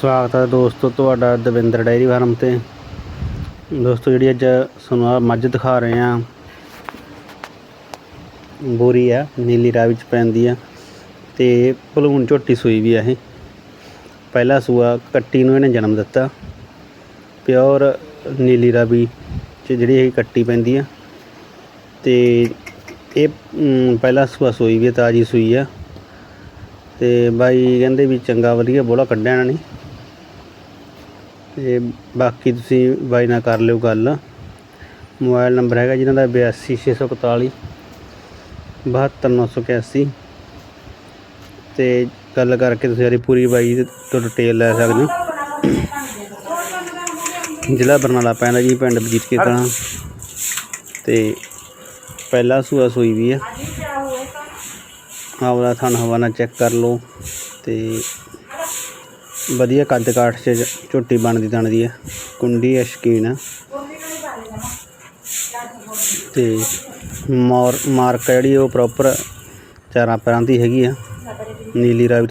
ਸਵਾਗਤ ਹੈ ਦੋਸਤੋ ਤੁਹਾਡਾ ਦਵਿੰਦਰ ਡਾਇਰੀ ਫਾਰਮ ਤੇ। ਦੋਸਤੋ ਜਿਹੜੀ ਅੱਜ ਤੁਹਾਨੂੰ ਆਹ ਮੱਝ ਦਿਖਾ ਰਹੇ ਆ ਬੋਰੀ ਆ ਨੀਲੀ ਰਾਵੀ ਚ ਪੈਂਦੀ ਆ ਤੇ ਭਲੂਣ ਝੋਟੀ ਸੂਈ ਵੀ ਆ ਇਹ। ਪਹਿਲਾ ਸੂਆ ਕੱਟੀ ਨੂੰ ਇਹਨੇ ਜਨਮ ਦਿੱਤਾ। ਪਿਓਰ ਨੀਲੀ ਰਾਵੀ ਚ ਜਿਹੜੀ ਇਹ ਕੱਟੀ ਪੈਂਦੀ ਆ। ਤੇ ਇਹ ਪਹਿਲਾ ਸੂਆ ਸੂਈ ਵੀ ਆ, ਤਾਜੀ ਸੂਈ ਆ। ਤੇ ਬਾਈ ਕਹਿੰਦੇ ਵੀ ਚੰਗਾ ਵਧੀਆ ਬੋਲਾ ਕੱਢਿਆ ਇਹਨਾਂ ਨੇ। ਤੇ ਬਾਕੀ ਤੁਸੀਂ ਬਾਈ ਨਾਲ ਕਰ ਲਿਓ ਗੱਲ। ਮੋਬਾਈਲ ਨੰਬਰ ਹੈਗਾ ਜਿਹਨਾਂ ਦਾ 82641 72981 ਤੇ ਗੱਲ ਕਰਕੇ ਤੁਸੀਂ ਸਾਰੀ ਪੂਰੀ ਬਾਈ ਤੋਂ ਡਿਟੇਲ ਲੈ ਸਕਦੇ ਹੋ। ਜ਼ਿਲ੍ਹਾ ਬਰਨਾਲਾ ਪੈਂਦਾ ਜੀ, ਪਿੰਡ ਬਜੀਤ ਕੇ ਕਲਾਂ ਤੇ ਪਹਿਲਾ ਸੂਆ ਸੂਈ ਵੀ ਆ। ਆਪਦਾ ਥਣ ਹਵਾ ਨਾਲ ਚੈੱਕ ਕਰ ਲਓ ਤੇ ਵਧੀਆ ਕੱਦ ਕਾਠ 'ਚ ਝੋਟੀ ਬਣਦੀ ਤਣਦੀ ਹੈ ਕੁੰਡੀ ਆ, ਸ਼ਕੀਨ ਆ। ਤੇ ਮੋਰ ਮਾਰਕ ਜਿਹੜੀ ਉਹ ਪ੍ਰੋਪਰ ਚਾਰਾਂ ਪੈਰਾਂ ਦੀ ਹੈਗੀ ਆ। ਨੀਲੀ ਰਾਵੀ